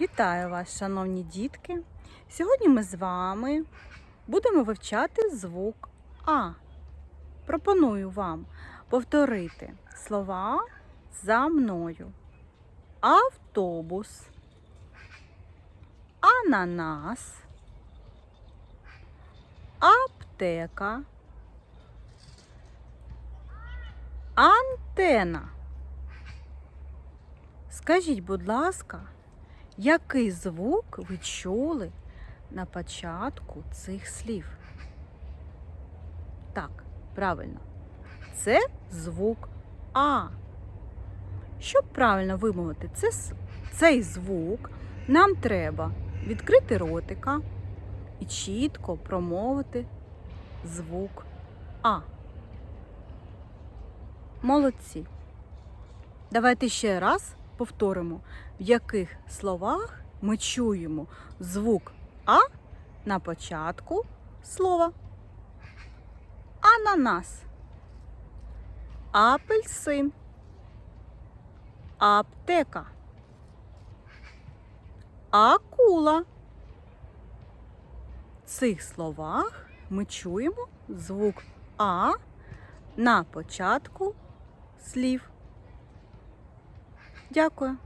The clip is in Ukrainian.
Вітаю вас, шановні дітки! Сьогодні ми з вами будемо вивчати звук А. Пропоную вам повторити слова за мною. Автобус, ананас, аптека, антена. Скажіть, будь ласка, який звук ви чули на початку цих слів? Так, правильно. Це звук А. Щоб правильно вимовити це, цей звук, нам треба відкрити ротика і чітко промовити звук А. Молодці. Давайте ще раз повторимо, в яких словах ми чуємо звук А на початку слова. Ананас, апельсин, аптека, акула. В цих словах ми чуємо звук А на початку слів. Дякую.